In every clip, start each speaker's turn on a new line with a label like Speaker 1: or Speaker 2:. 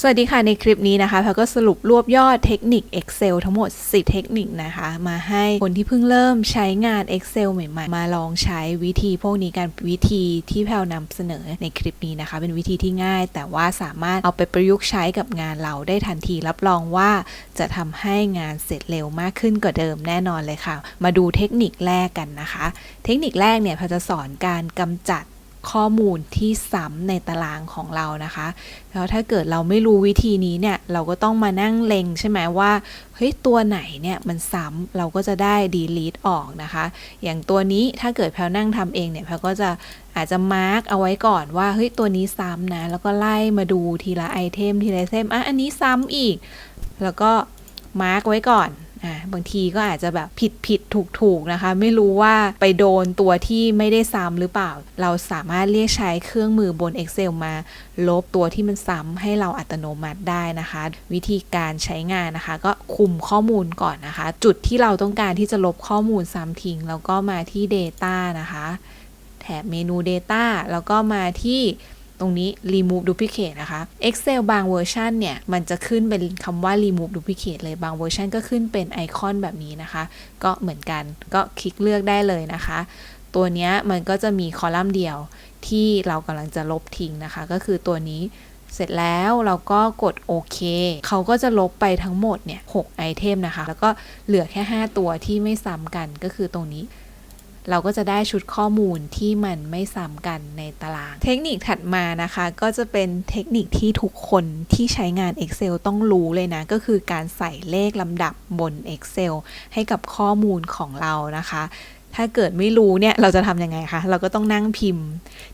Speaker 1: สวัสดีค่ะ ในคลิปนี้นะคะแพลก็สรุปรวบยอดเทคนิค Excel ทั้งหมด 10 เทคนิคนะคะ มาให้คนที่เพิ่งเริ่มใช้งาน Excel ใหม่ๆ มาลองใช้วิธีพวกนี้กันวิธีที่แพลนำเสนอในคลิปนี้นะคะ เป็นวิธีที่ง่าย แต่ว่าสามารถเอาไปประยุกต์ใช้กับงานเราได้ทันที รับรองว่าจะทำให้งานเสร็จเร็วมากขึ้นกว่าเดิมแน่นอนเลยค่ะ มาดูเทคนิคแรกกันนะคะ เทคนิคแรกเนี่ยแพลจะสอนการกำจัด ข้อมูลที่ซ้ำในตารางของเรานะคะ แล้วถ้าเกิดเราไม่รู้วิธีนี้เนี่ย เราก็ต้องมานั่งเล็งใช่ไหมว่า เฮ้ย ตัวไหนเนี่ยมันซ้ำเราก็จะได้ delete ออกนะคะ อย่างตัวนี้ถ้าเกิดแพลนั่งทำเองเนี่ยแพลก็จะอาจจะมาร์กเอาไว้ก่อนว่า เฮ้ย ตัวนี้ซ้ำนะ แล้วก็ไล่มาดูทีละไอเทมทีละไอเทมอะอันนี้ซ้ำอีก แล้วก็มาร์กไว้ก่อน อ่าบางทีก็อาจจะแบบผิดผิดถูกถูกนะคะ ไม่รู้ว่าไปโดนตัวที่ไม่ได้ซ้ำหรือเปล่า เราสามารถเรียกใช้เครื่องมือบน Excel มา ลบตัวที่มันซ้ำให้เราอัตโนมัติได้นะคะ วิธีการใช้งานนะคะ ก็คุมข้อมูลก่อนนะคะ จุดที่เราต้องการที่จะลบข้อมูลซ้ำทิ้งแล้วก็มาที่ Data นะคะ แถบเมนู Data แล้วก็มาที่ ตรงนี้ remove duplicate นะคะ Excel บางเวอร์ชันเนี่ย มันจะขึ้นเป็นคำว่า remove duplicate เลย บางเวอร์ชันก็ขึ้นเป็นไอคอนแบบนี้นะคะ ก็เหมือนกัน ก็คลิกเลือกได้เลยนะคะ ตัวนี้มันก็จะมีคอลัมน์เดียวที่เรากำลังจะลบทิ้งนะคะ ก็คือตัวนี้เสร็จแล้วเราก็กดโอเค เขาก็จะลบไปทั้งหมดเนี่ย6ไอเทมนะคะ แล้วก็เหลือแค่ 5 ตัวที่ไม่ซ้ำกันก็คือตรงนี้ เราก็จะได้ชุดข้อมูลที่มันไม่ซ้ำกันในตาราง เทคนิคถัดมานะคะ ก็จะเป็นเทคนิคที่ทุกคนที่ใช้งาน Excel ต้องรู้เลยนะ ก็คือการใส่เลขลำดับบน Excel ให้กับข้อมูลของเรานะคะ ถ้าเกิดไม่รู้เนี่ยเราจะทำยังไงคะ เราก็ต้องนั่งพิมพ์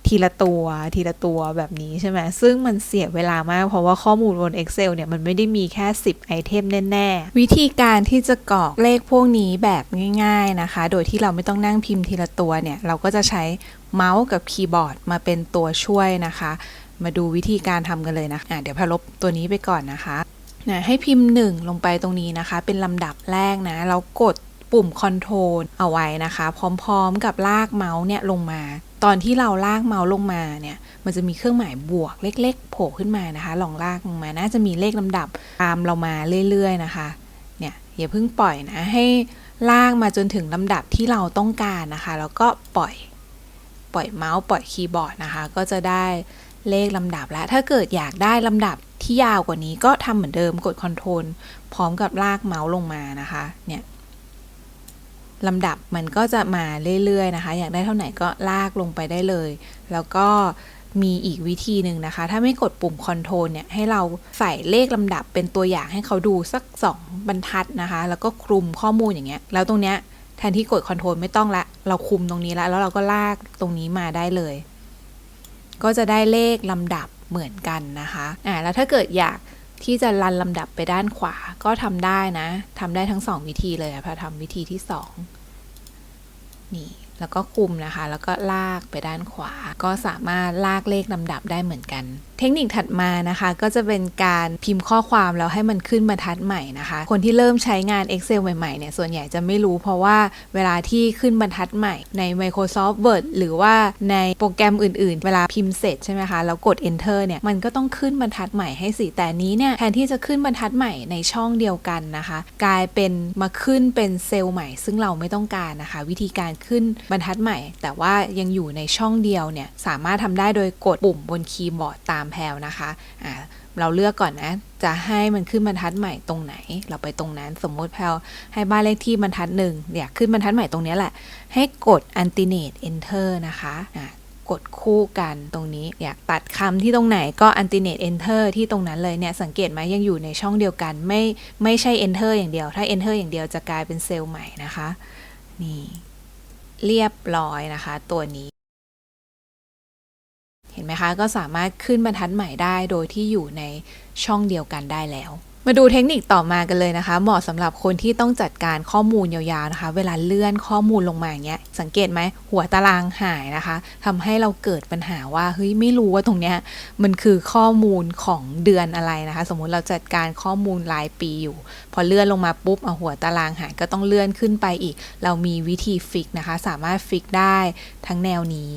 Speaker 1: ทีละตัวทีละตัวแบบนี้ใช่ไหมซึ่งมันเสียเวลามาก เพราะว่าข้อมูลบน Excel เนี่ยมันไม่ได้มีแค่ 10 ไอเทมแน่ ๆ วิธีการที่จะกรอกเลขพวกนี้แบบง่าย ๆนะคะ โดยที่เราไม่ต้องนั่งพิมพ์ทีละตัวเนี่ย เราก็จะใช้เมาส์กับคีย์บอร์ดมาเป็นตัวช่วยนะคะ มาดูวิธีการทำกันเลยนะคะเดี๋ยวพลบตัวนี้ไปก่อนนะคะนะให้พิมพ์ 1 ลงไปตรงนี้นะคะ เป็นลำดับแรกนะ แล้วกด ปุ่ม Control เอาไว้นะคะ พร้อมๆกับลากเมาส์เนี่ยลงมา ตอนที่เราลากเมาส์ลงมาเนี่ยมันจะมีเครื่องหมายบวกเล็ก ๆ โผล่ขึ้นมานะคะ ลองลากลงมาน่าจะมีเลขลำดับตามเรามาเรื่อยๆนะคะเนี่ยอย่าเพิ่งปล่อยนะให้ลากมาจนถึงลำดับที่เราต้องการนะคะ แล้วก็ปล่อยปล่อยเมาส์ปล่อยคีย์บอร์ดนะคะ ก็จะได้เลขลำดับแล้วถ้าเกิดอยากได้ลำดับที่ยาวกว่านี้ก็ทำเหมือนเดิมกดคอนโทรลพร้อมกับลากเมาส์ลงมานะคะเนี่ย ลำดับมันก็จะมาเรื่อยๆนะคะ อยากได้เท่าไหร่ก็ลากลงไปได้เลย แล้วก็มีอีกวิธีหนึ่งนะคะ ถ้าไม่กดปุ่มคอนโทรลเนี่ยให้เราใส่เลขลำดับเป็นตัวอย่างให้เขาดูสัก 2 บรรทัดนะคะ แล้วก็คลุมข้อมูลอย่างเงี้ย แล้วตรงเนี้ยแทนที่กดคอนโทรลไม่ต้องละ เราคุมตรงนี้ล้วแล้วเราก็ลากตรงนี้มาได้เลย ก็จะได้เลขลำดับเหมือนกันนะคะอ่าแล้วถ้าเกิดอยาก ที่จะรันลำดับไปด้านขวาก็ทำได้นะทำได้ทั้ง 2 วิธีเลยพอทำวิธีที่ 2 นี่ แล้วก็คุมนะคะ แล้วก็ลากไปด้านขวา ก็สามารถลากเลขลำดับได้เหมือนกัน เทคนิคถัดมานะคะ ก็จะเป็นการพิมพ์ข้อความแล้วให้มันขึ้นบรรทัดใหม่นะคะ คนที่เริ่มใช้งาน Excel ใหม่ๆเนี่ยส่วนใหญ่จะไม่รู้เพราะว่าเวลาที่ขึ้นบรรทัดใหม่ใน Microsoft Word หรือว่าในโปรแกรมอื่นๆ เวลาพิมพ์เสร็จใช่ไหมคะแล้วกด Enter เนี่ยมันก็ต้องขึ้นบรรทัดใหม่ให้สิแต่นี้เนี่ยแทนที่จะขึ้นบรรทัดใหม่ในช่องเดียวกันนะคะ กลายเป็นมาขึ้นเป็นเซลล์ใหม่ ซึ่งเราไม่ต้องการนะคะ วิธีการขึ้นบรรทัดใหม่ แต่ว่ายังอยู่ในช่องเดียวเนี่ยสามารถทำได้โดยกดปุ่มบนคีย์บอร์ดตามแพลวนะคะอ่าเราเลือกก่อนนะ จะให้มันขึ้นบรรทัดใหม่ตรงไหน เราไปตรงนั้น สมมติแพลวให้บ้านเลขที่บรรทัดหนึ่งอยากขึ้นบรรทัดใหม่ตรงนี้แหละ ให้กด alternate enter นะคะอ่ากดคู่กันตรงนี้อยากตัดคำที่ตรงไหนก็ alternate enter ที่ตรงนั้นเลยเนี่ย สังเกตไหมยังอยู่ในช่องเดียวกัน ไม่ไม่ใช่ enter อย่างเดียว ถ้า enter อย่างเดียวจะกลายเป็นเซลล์ใหม่นะคะ นี่ เรียบร้อยนะคะ ตัวนี้ เห็นไหมคะ ก็สามารถขึ้นบรรทัดใหม่ได้โดยที่อยู่ในช่องเดียวกันได้แล้ว มาดูเทคนิคต่อมากันเลยนะคะ เหมาะสำหรับคนที่ต้องจัดการข้อมูลยาวๆนะคะ เวลาเลื่อนข้อมูลลงมาอย่างเงี้ยสังเกตไหมหัวตารางหายนะคะทำให้เราเกิดปัญหาว่าเฮ้ยไม่รู้ว่าตรงเนี้ยมันคือข้อมูลของเดือนอะไรนะคะ สมมุติเราจัดการข้อมูลรายปีอยู่ พอเลื่อนลงมาปุ๊บเอาหัวตารางหายก็ต้องเลื่อนขึ้นไปอีก เรามีวิธีฟิกนะคะ สามารถฟิกได้ทั้งแนวนี้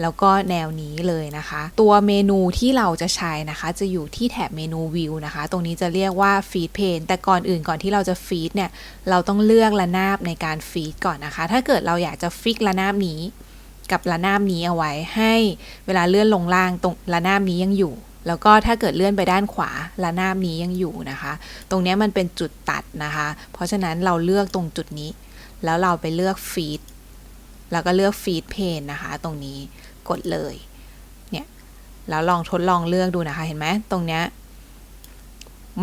Speaker 1: แล้วก็แนวนี้เลยนะคะ ตัวเมนูที่เราจะใช้นะคะ จะอยู่ที่แถบเมนูวิวนะคะ ตรงนี้จะเรียกว่าฟีดเพนแต่ก่อนอื่นก่อนที่เราจะฟีดเนี่ย เราต้องเลือกระนาบในการฟีดก่อนนะคะ ถ้าเกิดเราอยากจะฟิกระนาบนี้กับระนาบนี้เอาไว้ให้เวลาเลื่อนลงล่างตรงระนาบนี้ยังอยู่ แล้วก็ถ้าเกิดเลื่อนไปด้านขวาระนาบนี้ยังอยู่นะคะ ตรงนี้มันเป็นจุดตัดนะคะ เพราะฉะนั้นเราเลือกตรงจุดนี้ แล้วเราไปเลือกฟีด แล้วก็เลือกฟีดเพนนะคะ ตรงนี้กดเลย เนี่ย แล้วลองทดลองเลือกดูนะคะ เห็นไหมตรงเนี้ย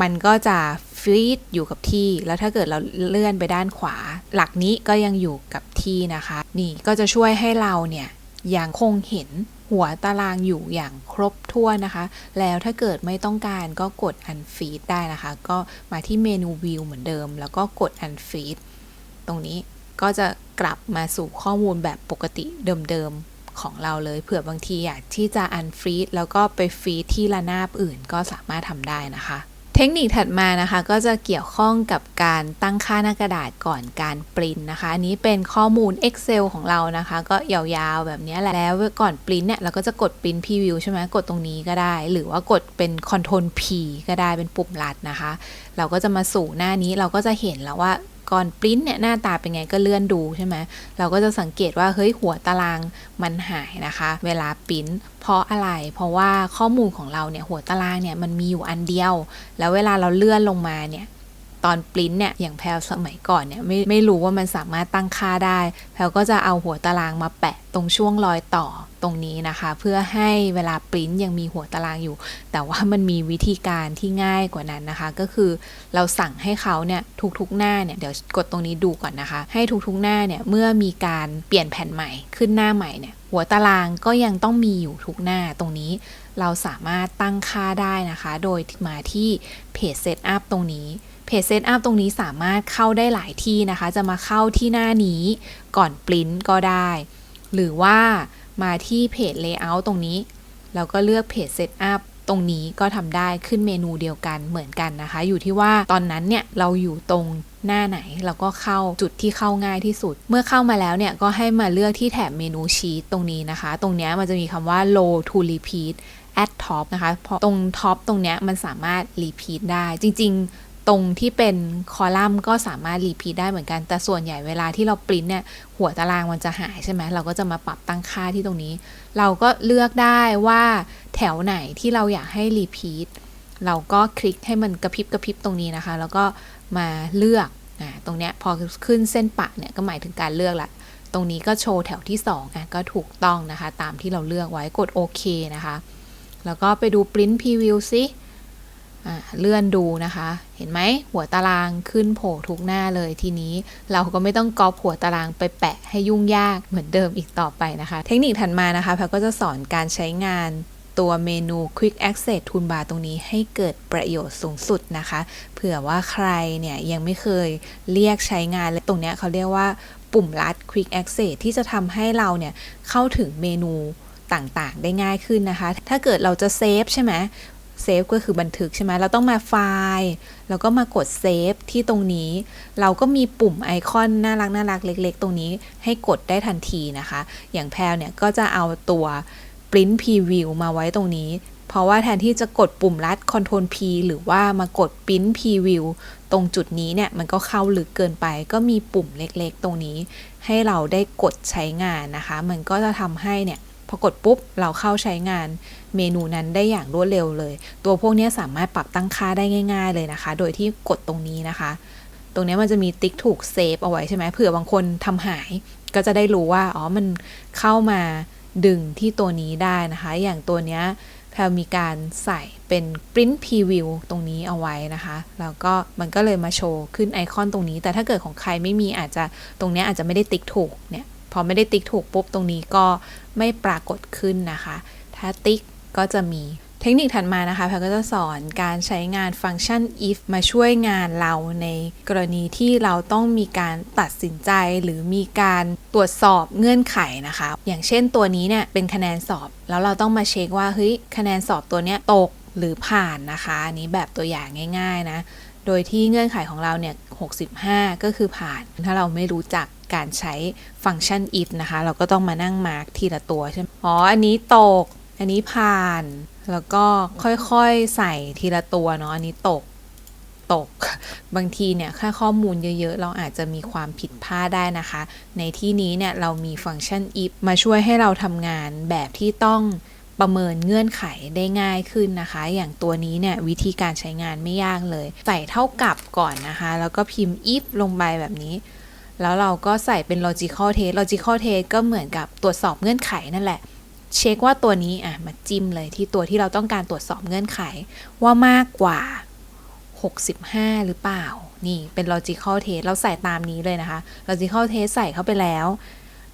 Speaker 1: มันก็จะฟีดอยู่กับที่ แล้วถ้าเกิดเราเลื่อนไปด้านขวา หลักนี้ก็ยังอยู่กับที่นะคะ นี่ก็จะช่วยให้เราเนี่ยยังคงเห็นหัวตารางอยู่อย่างครบถ้วนนะคะ แล้วถ้าเกิดไม่ต้องการก็กด unfeed ได้นะคะ ก็มาที่เมนู view เหมือนเดิม แล้วก็กด unfeed ตรงนี้ ก็จะกลับมาสู่ข้อมูลแบบปกติเดิมๆของเราเลย เผื่อบางทีอยากที่จะ unfeed แล้วก็ไปฟรีดที่ระนาบอื่นก็สามารถทำได้นะคะ เทคนิคถัดมานะคะ ก็จะเกี่ยวข้องกับการตั้งค่าหน้ากระดาษก่อนการปริ้นนะคะอันนี้เป็นข้อมูล Excel ของเรานะคะ ก็ยาวๆแบบนี้แหละแล้วก่อนปริ้นเนี่ยเราก็จะกดปริ้น Preview ใช่ไหมกดตรงนี้ก็ได้ หรือว่ากดเป็น Ctrl P ก็ได้เป็นปุ่มลัดนะคะ เราก็จะมาสู่หน้านี้เราก็จะเห็นแล้วว่า ก่อนปริ้นเนี่ยหน้าตาเป็นไงก็เลื่อนดูใช่ไหมเราก็จะสังเกตว่าเฮ้ยหัวตารางมันหายนะคะ เวลาปริ้นเพราะอะไร เพราะว่าข้อมูลของเราเนี่ยหัวตารางเนี่ยมันมีอยู่อันเดียว แล้วเวลาเราเลื่อนลงมาเนี่ยตอนปริ้นเนี่ยอย่างแพลสมัยก่อนเนี่ยไม่ไม่รู้ว่ามันสามารถตั้งค่าได้ แพลก็จะเอาหัวตารางมาแปะตรงช่วงรอยต่อ ตรงนี้นะคะ เพื่อให้เวลาปริ้นยังมีหัวตารางอยู่ แต่ว่ามันมีวิธีการที่ง่ายกว่านั้นนะคะ ก็คือเราสั่งให้เขาเนี่ยทุกๆหน้าเนี่ยเดี๋ยวกดตรงนี้ดูก่อนนะคะ ให้ทุกๆหน้าเนี่ยเมื่อมีการเปลี่ยนแผ่นใหม่ขึ้นหน้าใหม่เนี่ยหัวตารางก็ยังต้องมีอยู่ทุกหน้าตรงนี้ เราสามารถตั้งค่าได้นะคะ โดยมาที่เพจเซตอัพตรงนี้เพจเซตอัพตรงนี้สามารถเข้าได้หลายที่นะคะ จะมาเข้าที่หน้านี้ก่อนปริ้นก็ได้ หรือว่า มาที่เพจ Layout ตรงนี้ แล้วก็เลือกเพจ Setup ตรงนี้ก็ทำได้ขึ้นเมนูเดียวกันเหมือนกันนะคะ อยู่ที่ว่าตอนนั้นเนี่ยเราอยู่ตรงหน้าไหนเราก็เข้าจุดที่เข้าง่ายที่สุด เมื่อเข้ามาแล้วเนี่ยก็ให้มาเลือกที่แถบเมนูชีตตรงนี้นะคะ ตรงนี้มันจะมีคำว่า low to repeat at top นะคะ เพราะตรงท็อปตรงนี้มันสามารถ repeat ได้ จริง ๆ ตรงที่เป็นคอลัมน์ก็สามารถรีพีทได้เหมือนกัน แต่ส่วนใหญ่เวลาที่เราปริ้นเนี่ยหัวตารางมันจะหายใช่ไหมเราก็จะมาปรับตั้งค่าที่ตรงนี้ เราก็เลือกได้ว่าแถวไหนที่เราอยากให้รีพีทเราก็คลิกให้มันกระพริบกระพริบตรงนี้นะคะ แล้วก็มาเลือกอ่าตรงเนี้ยพอขึ้นเส้นปะเนี่ยก็หมายถึงการเลือกละตรงนี้ก็โชว์แถวที่2อะก็ถูกต้องนะคะ ตามที่เราเลือกไว้กดโอเคนะคะ แล้วก็ไปดู print preview ซิ เลื่อนดูนะคะ เห็นไหมหัวตารางขึ้นโผล่ทุกหน้าเลยทีนี้เราก็ไม่ต้องกอปหัวตารางไปแปะให้ยุ่งยากเหมือนเดิมอีกต่อไปนะคะ เทคนิคถัดมานะคะแพลก็จะสอนการใช้งานตัวเมนู Quick Access Toolbar ตรงนี้ให้เกิดประโยชน์สูงสุดนะคะ เผื่อว่าใครเนี่ยยังไม่เคยเรียกใช้งานเลยตรงนี้เขาเรียกว่าปุ่มลัด Quick Access ที่จะทำให้เราเนี่ยเข้าถึงเมนูต่างๆ ได้ง่ายขึ้นนะคะ ถ้าเกิดเราจะเซฟใช่ไหม เซฟก็คือบันทึกใช่ไหมเราต้องมาไฟล์ แล้วก็มากดเซฟที่ตรงนี้ เราก็มีปุ่มไอคอนน่ารักน่ารักเล็ก ๆ ตรงนี้ให้กดได้ทันทีนะคะ อย่างแพลเนี่ยก็จะเอาตัว Print Preview มาไว้ตรงนี้ เพราะว่าแทนที่จะกดปุ่มลัด Ctrl P หรือว่ามากด Print Preview ตรงจุดนี้เนี่ยมันก็เข้าลึกเกินไป ก็มีปุ่มเล็กๆ ตรงนี้ ให้เราได้กดใช้งานนะคะ มันก็จะทำให้เนี่ย พอกดปุ๊บเราเข้าใช้งานเมนูนั้นได้อย่างรวดเร็วเลย ตัวพวกนี้สามารถปรับตั้งค่าได้ง่าย ๆ เลยนะคะ โดยที่กดตรงนี้นะคะ ตรงนี้มันจะมีติ๊กถูกเซฟเอาไว้ใช่ไหมเผื่อบางคนทำหาย ก็จะได้รู้ว่าอ๋อมันเข้ามาดึงที่ตัวนี้ได้นะคะ อย่างตัวเนี้ยแพลมีการใส่เป็น print preview ตรงนี้เอาไว้นะคะ แล้วก็มันก็เลยมาโชว์ขึ้นไอคอนตรงนี้ แต่ถ้าเกิดของใครไม่มีอาจจะตรงนี้อาจจะไม่ได้ติ๊กถูกเนี่ย พอไม่ได้ติ๊กถูกปุ๊บตรงนี้ก็ไม่ปรากฏขึ้นนะคะ ถ้าติ๊กก็จะมีเทคนิคถัดมานะคะแพรก็จะสอนการใช้งานฟังก์ชัน if มาช่วยงานเราในกรณีที่เราต้องมีการตัดสินใจหรือมีการตรวจสอบเงื่อนไขนะคะ อย่างเช่นตัวนี้เนี่ยเป็นคะแนนสอบ แล้วเราต้องมาเช็คว่าเฮ้ยคะแนนสอบตัวเนี้ยตกหรือผ่านนะคะอันนี้แบบตัวอย่างง่าย ๆนะ โดยที่เงื่อนไขของเราเนี่ย65 ก็คือผ่าน ถ้าเราไม่รู้จัก การใช้ฟังก์ชัน if นะคะ เราก็ต้องมานั่งมาร์กทีละตัวใช่ไหมอ๋อ อันนี้ตก อันนี้ผ่าน แล้วก็ค่อยๆใส่ทีละตัวเนาะ อันนี้ตก ตก บางทีเนี่ยค่าข้อมูลเยอะๆ เราอาจจะมีความผิดพลาดได้นะคะ ในที่นี้เนี่ยเรามีฟังก์ชัน if มาช่วยให้เราทำงานแบบที่ต้องประเมินเงื่อนไขได้ง่ายขึ้นนะคะ อย่างตัวนี้เนี่ยวิธีการใช้งานไม่ยากเลย ใส่เท่ากับก่อนนะคะ แล้วก็พิมพ์ if ลงไปแบบนี้ แล้วเราก็ใส่เป็น logical test logical test ก็เหมือนกับตรวจสอบเงื่อนไขนั่นแหละ เช็คว่าตัวนี้อะมาจิ้มเลยที่ตัวที่เราต้องการตรวจสอบเงื่อนไข ว่ามากกว่า 65 หรือเปล่า นี่เป็น logical test เราใส่ตามนี้เลยนะคะ logical test ใส่เข้าไปแล้ว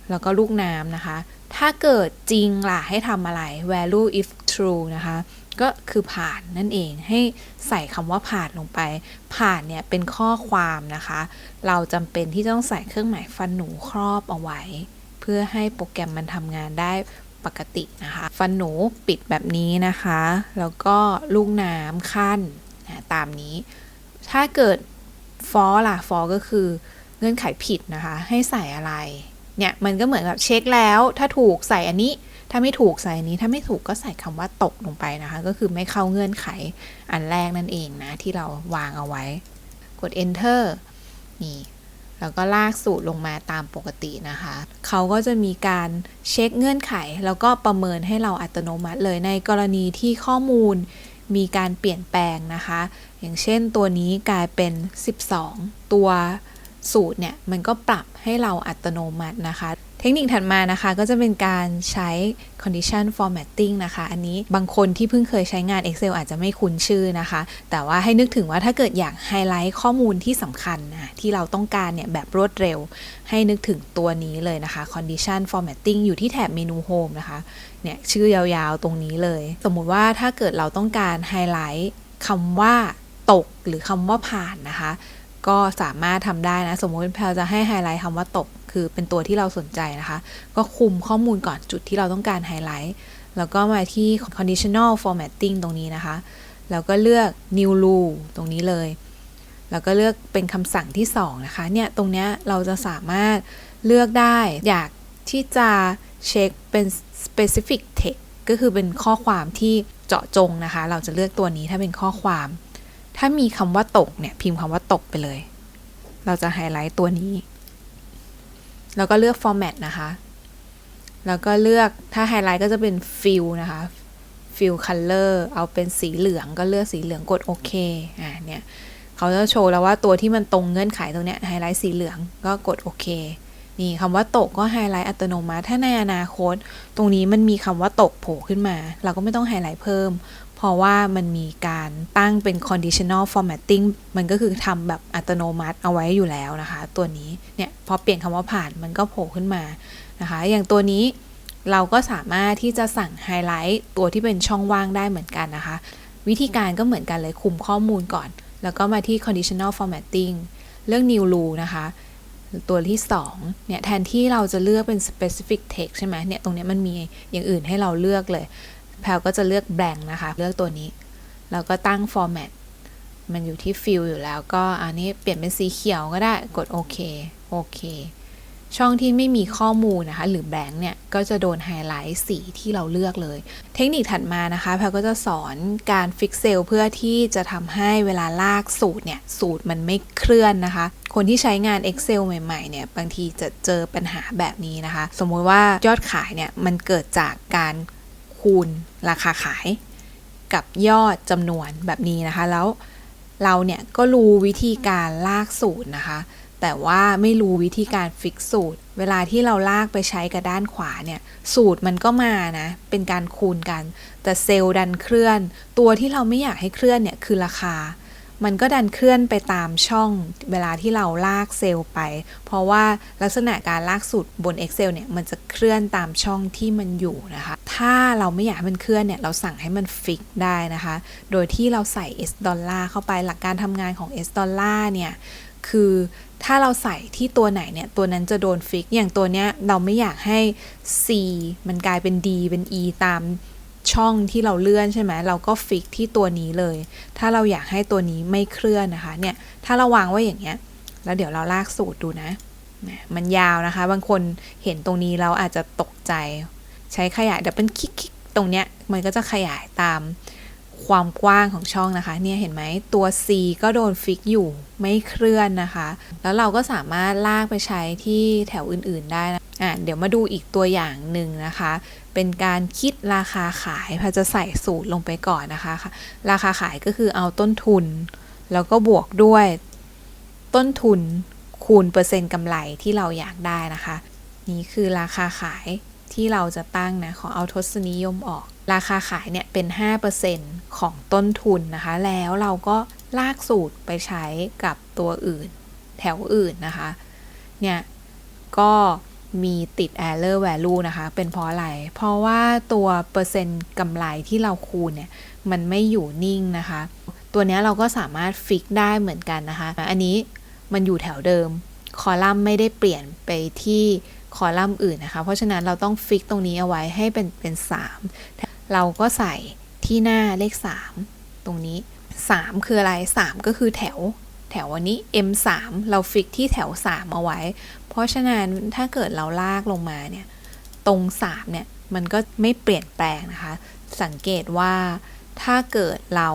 Speaker 1: แล้วก็ลูกน้ำนะคะ ถ้าเกิดจริงล่ะให้ทำอะไร value if true นะคะ ก็คือผ่านนั่นเองให้ใส่คำว่าผ่านลงไป ผ่านเนี่ยเป็นข้อความนะคะ เราจำเป็นที่ต้องใส่เครื่องหมายฟันหนูครอบเอาไว้ เพื่อให้โปรแกรมมันทำงานได้ปกตินะคะ ฟันหนูปิดแบบนี้นะคะ แล้วก็ลูกน้ำขั้นนะตามนี้ ถ้าเกิดฟอล่ะฟอก็คือเงื่อนไขผิดนะคะ ให้ใส่อะไรเนี่ยมันก็เหมือนกับเช็คแล้ว ถ้าถูกใส่อันนี้ ถ้าไม่ถูกใส่นนี้ถ้าไม่ถูกก็ใส่คำว่าตกลงไปนะคะ ก็คือไม่เข้าเงื่อนไขอันแรกนั่นเองนะ ที่เราวางเอาไว้ กด enter นี่แล้วก็ลากสูตรลงมาตามปกตินะคะ เขาก็จะมีการเช็คเงื่อนไข แล้วก็ประเมินให้เราอัตโนมัติเลยในกรณีที่ข้อมูลมีการเปลี่ยนแปลงนะคะ อย่างเช่นตัวนี้กลายเป็น 12 ตัวสูตรเนี่ย มันก็ปรับให้เราอัตโนมัตินะคะ เทคนิคถัดมานะคะก็จะเป็นการใช้ condition formatting นะคะ อันนี้บางคนที่เพิ่งเคยใช้งาน Excel อาจจะไม่คุ้นชื่อนะคะ แต่ว่าให้นึกถึงว่าถ้าเกิดอยากไฮไลท์ข้อมูลที่สำคัญนะที่เราต้องการเนี่ยแบบรวดเร็ว ให้นึกถึงตัวนี้เลยนะคะ condition formatting อยู่ที่แถบเมนู home นะคะ เนี่ยชื่อยาวๆตรงนี้เลย สมมุติว่าถ้าเกิดเราต้องการไฮไลท์คำว่าตกหรือคำว่าผ่านนะคะ ก็สามารถทำได้นะ สมมติแพลจะให้ไฮไลท์คำว่าตก คือเป็นตัวที่เราสนใจนะคะ ก็คุมข้อมูลก่อนจุดที่เราต้องการไฮไลท์แล้วก็มาที่ conditional formatting ตรงนี้นะคะ แล้วก็เลือก new rule ตรงนี้เลย แล้วก็เลือกเป็นคำสั่งที่ 2 นะคะ เนี่ย ตรงเนี้ยเราจะสามารถเลือกได้ อยากที่จะเช็คเป็น specific text ก็คือเป็นข้อความที่เจาะจงนะคะ เราจะเลือกตัวนี้ถ้าเป็นข้อความ ถ้ามีคำว่าตกเนี่ย พิมพ์คำว่าตกไปเลย เราจะไฮไลท์ตัวนี้ แล้วก็เลือก format นะคะ แล้วก็เลือกถ้าไฮไลท์ก็จะเป็น fill นะคะ fill color เอาเป็นสีเหลืองก็เลือกสีเหลืองกดโอเคอ่าเนี่ยเขาจะโชว์แล้วว่าตัวที่มันตรงเงื่อนไขตรงเนี้ยไฮไลท์สีเหลืองก็กดโอเคนี่คำว่าตกก็ไฮไลท์อัตโนมัติ ถ้าในอนาคต ตรงนี้มันมีคำว่าตกโผล่ขึ้นมา เราก็ไม่ต้องไฮไลท์เพิ่ม เพราะว่ามันมีการตั้งเป็น conditional formatting มันก็คือทำแบบอัตโนมัติเอาไว้อยู่แล้วนะคะ ตัวนี้เนี่ยพอเปลี่ยนคำว่าผ่านมันก็โผล่ขึ้นมานะคะ อย่างตัวนี้เราก็สามารถที่จะสั่งไฮไลท์ตัวที่เป็นช่องว่างได้เหมือนกันนะคะ วิธีการก็เหมือนกันเลยคุมข้อมูลก่อน แล้วก็มาที่ conditional formatting เลือก new rule นะคะตัวที่2เนี่ยแทนที่เราจะเลือกเป็น specific text ใช่ไหมเนี่ยตรงนี้มันมีอย่างอื่นให้เราเลือกเลย แพลก็จะเลือก blank นะคะ เลือกตัวนี้ แล้วก็ตั้ง format มันอยู่ที่ fill อยู่แล้วก็อันนี้เปลี่ยนเป็นสีเขียวก็ได้กดโอเคโอเคช่องที่ไม่มีข้อมูลนะคะ หรือ blank เนี่ย ก็จะโดนไฮไลท์สีที่เราเลือกเลย เทคนิคถัดมานะคะแพลก็จะสอนการฟิกเซลเพื่อที่จะทำให้เวลาลากสูตรเนี่ย สูตรมันไม่เคลื่อนนะคะ คนที่ใช้งาน Excel ใหม่ ๆ เนี่ย บางทีจะเจอปัญหาแบบนี้นะคะ สมมติว่ายอดขายเนี่ย มันเกิดจากการ คูณราคาขายกับยอดจำนวนแบบนี้นะคะ แล้วเราเนี่ยก็รู้วิธีการลากสูตรนะคะ แต่ว่าไม่รู้วิธีการฟิกสูตร เวลาที่เราลากไปใช้กับด้านขวาเนี่ย สูตรมันก็มานะ เป็นการคูณกัน แต่เซลล์ดันเคลื่อน ตัวที่เราไม่อยากให้เคลื่อนเนี่ยคือราคา มันก็ดันเคลื่อนไปตามช่องเวลาที่เราลากเซลล์ไป เพราะว่าลักษณะการลากสูตรบน Excel เนี่ยมันจะเคลื่อนตามช่องที่มันอยู่นะคะ ถ้าเราไม่อยากให้มันเคลื่อนเนี่ยเราสั่งให้มันฟิกได้นะคะ โดยที่เราใส่ S ดอลลาร์เข้าไปหลักการทำงานของ S ดอลลาร์เนี่ยคือถ้าเราใส่ที่ตัวไหนเนี่ย ตัวนั้นจะโดนฟิก อย่างตัวเนี้ยเราไม่อยากให้ C มันกลายเป็น D เป็น E ตาม ช่องที่เราเลื่อนใช่ไหมเราก็ฟิกที่ตัวนี้เลย ถ้าเราอยากให้ตัวนี้ไม่เคลื่อนนะคะเนี่ยถ้าเราวางไว้อย่างเงี้ย แล้วเดี๋ยวเราลากสูตรดูนะ มันยาวนะคะ บางคนเห็นตรงนี้เราอาจจะตกใจ ใช้ขยายดับเบิลคลิกลกตรงเนี้ยมันก็จะขยายตามความกว้างของช่องนะคะ เนี่ยเห็นไหมตัว C ก็โดนฟิกอยู่ไม่เคลื่อนนะคะ แล้วเราก็สามารถลากไปใช้ที่แถวอื่นๆได้นะอะเดี๋ยวมาดูอีกตัวอย่างหนึ่งนะคะ เป็นการคิดราคาขายพาจะใส่สูตรลงไปก่อนนะคะ ราคาขายก็คือเอาต้นทุน แล้วก็บวกด้วย ต้นทุนคูณเปอร์เซ็นต์กำไรที่เราอยากได้นะคะ นี่คือราคาขายที่เราจะตั้งนะ ขอเอาทศนิยมออก ราคาขายเนี่ยเป็น 5%ของต้นทุนนะคะ แล้วเราก็ลากสูตรไปใช้กับตัวอื่น แถวอื่นนะคะ เนี่ย ก็ มีติด error value นะคะ เป็นเพราะอะไร เพราะว่าตัวเปอร์เซ็นต์กำไรที่เราคูณเนี่ย มันไม่อยู่นิ่งนะคะ ตัวนี้เราก็สามารถฟิกได้เหมือนกันนะคะ อันนี้มันอยู่แถวเดิม คอลัมน์ไม่ได้เปลี่ยนไปที่คอลัมน์อื่นนะคะ เพราะฉะนั้นเราต้องฟิกตรงนี้เอาไว้ให้เป็นเป็น 3 เราก็ใส่ที่หน้าเลข 3 ตรงนี้ 3 คืออะไร 3 ก็คือแถว แถววันนี้ M3 เราฟิกที่แถว 3 เอาไว้ เพราะฉะนั้นถ้าเกิดเราลากลงมาเนี่ย ตรง 3 เนี่ย มันก็ไม่เปลี่ยนแปลงนะคะ สังเกตว่าถ้าเกิดเรา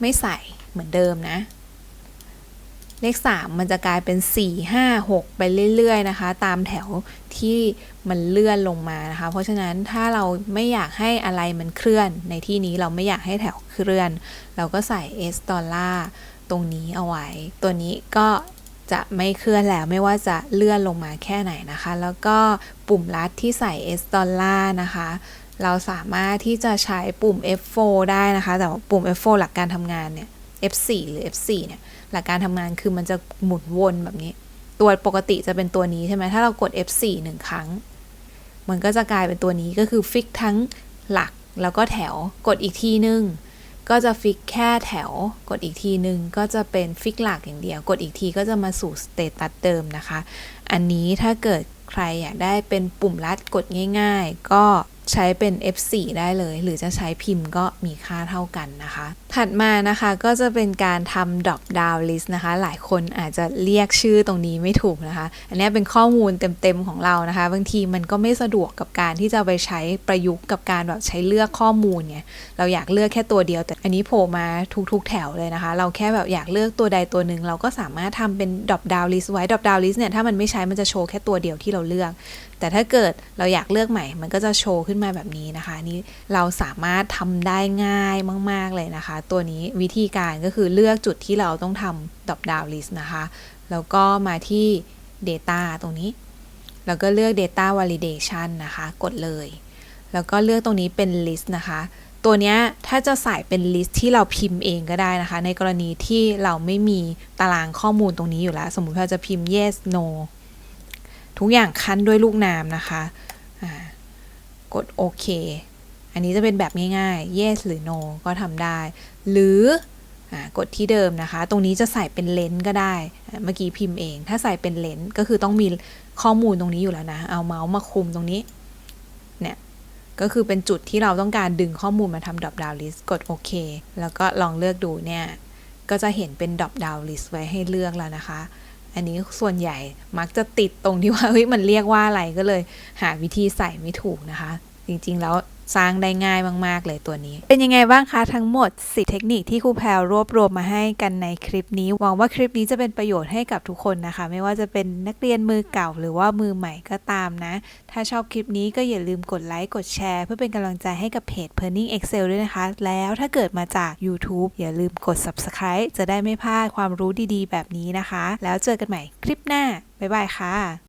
Speaker 1: ไม่ใส่เหมือนเดิมนะ เลข 3 มันจะกลายเป็น 4 5 6 ไปเรื่อยๆนะคะ ตามแถวที่มันเลื่อนลงมานะคะ เพราะฉะนั้นถ้าเราไม่อยากให้อะไรมันเคลื่อน ในที่นี้เราไม่อยากให้แถวเคลื่อน เราก็ใส่ s ดอลลาร์ตรงนี้เอาไว้ ตัวนี้ก็จะไม่เคลื่อนแล้วไม่ว่าจะเลื่อนลงมาแค่ไหนนะคะ แล้วก็ปุ่มลัดที่ใส่ s ดอลลาร์นะคะ เราสามารถที่จะใช้ปุ่ม F4 ได้นะคะ แต่ปุ่ม F4 หลักการทำงานเนี่ย F4 หรือ F4 เนี่ยหลักการทำงานคือมันจะหมุนวนแบบนี้ ตัวปกติจะเป็นตัวนี้ใช่ไหมถ้าเรากด F4 หนึ่งครั้ง มันก็จะกลายเป็นตัวนี้ก็คือฟิกทั้งหลักแล้วก็แถวกดอีกทีนึงก็จะฟิกแค่แถวกดอีกทีนึงก็จะเป็นฟิกหลักอย่างเดียว กดอีกทีก็จะมาสู่สเตตัสเดิมนะคะ อันนี้ถ้าเกิดใครอยากได้เป็นปุ่มลัดกดง่าย ๆ ก็ใช้เป็น F4 ได้เลย หรือจะใช้พิมพ์ก็มีค่าเท่ากันนะคะถัดมานะคะก็จะเป็นการทำ drop down list นะคะ หลายคนอาจจะเรียกชื่อตรงนี้ไม่ถูกนะคะ อันนี้เป็นข้อมูลเต็มๆของเรานะคะ บางทีมันก็ไม่สะดวกกับการที่จะไปใช้ประยุกต์กับการแบบใช้เลือกข้อมูลเนี่ยเราอยากเลือกแค่ตัวเดียว แต่อันนี้โผล่มาทุกๆ แถวเลยนะคะ เราแค่แบบอยากเลือกตัวใดตัวหนึ่งเราก็สามารถทำเป็น drop down list ไว้ drop down list เนี่ยถ้ามันไม่ใช้มันจะโชว์แค่ตัวเดียวที่เราเลือกแต่ถ้าเกิดเราอยากเลือกใหม่ มันก็จะโชว์ขึ้นมาแบบนี้นะคะ นี่เราสามารถทำได้ง่ายมาก ๆเลยนะคะตัวนี้วิธีการก็คือเลือกจุดที่เราต้องทำ drop down list นะคะ แล้วก็มาที่ data ตรงนี้ แล้วก็เลือก data validation นะคะ กดเลย แล้วก็เลือกตรงนี้เป็น list นะคะ ตัวเนี้ยถ้าจะใส่เป็น list ที่เราพิมพ์เองก็ได้นะคะ ในกรณีที่เราไม่มีตารางข้อมูลตรงนี้อยู่แล้ว สมมุติเราจะพิมพ์ yes no ทุกอย่างคั้นด้วยลูกนามนะคะะกดโอเค อันนี้จะเป็นแบบง่ายๆ yes หรือ no ก็ทำได้ หรืออกดที่เดิมนะคะ ตรงนี้จะใส่เป็นเลนส์ก็ได้ เมื่อกี้พิมพ์เอง ถ้าใส่เป็นเลนส์ก็คือต้องมีข้อมูลตรงนี้อยู่แล้วนะ เอาเมาส์มาคุมตรงนี้ เนี่ย ก็คือเป็นจุดที่เราต้องการดึงข้อมูลมาทำ drop down list กดโอเค แล้วก็ลองเลือกดูเนี่ย ก็จะเห็นเป็น drop down list ไว้ให้เลือกแล้วนะคะ อันนี้ส่วนใหญ่มักจะติดตรงที่ว่า เฮ้ย มันเรียกว่าอะไรก็เลย หาวิธีใส่ไม่ถูกนะคะ จริงๆ แล้วสร้างได้ง่ายมากๆ เลยตัวนี้ เป็นยังไงบ้างคะทั้งหมด 10 เทคนิคที่ครูแพรรวบรวมมาให้กันในคลิปนี้ หวังว่าคลิปนี้จะเป็นประโยชน์ให้กับทุกคนนะคะ ไม่ว่าจะเป็นนักเรียนมือเก่าหรือว่ามือใหม่ก็ตามนะ ถ้าชอบคลิปนี้ก็อย่าลืมกดไลค์ กดแชร์ เพื่อเป็นกำลังใจให้กับเพจ p e r n i n g Excel ด้วยนะคะ แล้วถ้าเกิดมาจาก YouTube อย่าลืมกด Subscribe จะได้ไม่พลาดความรู้ดีๆ แบบนี้นะคะ แล้วเจอกันใหม่คลิปหน้าบ๊ายบายค่ะ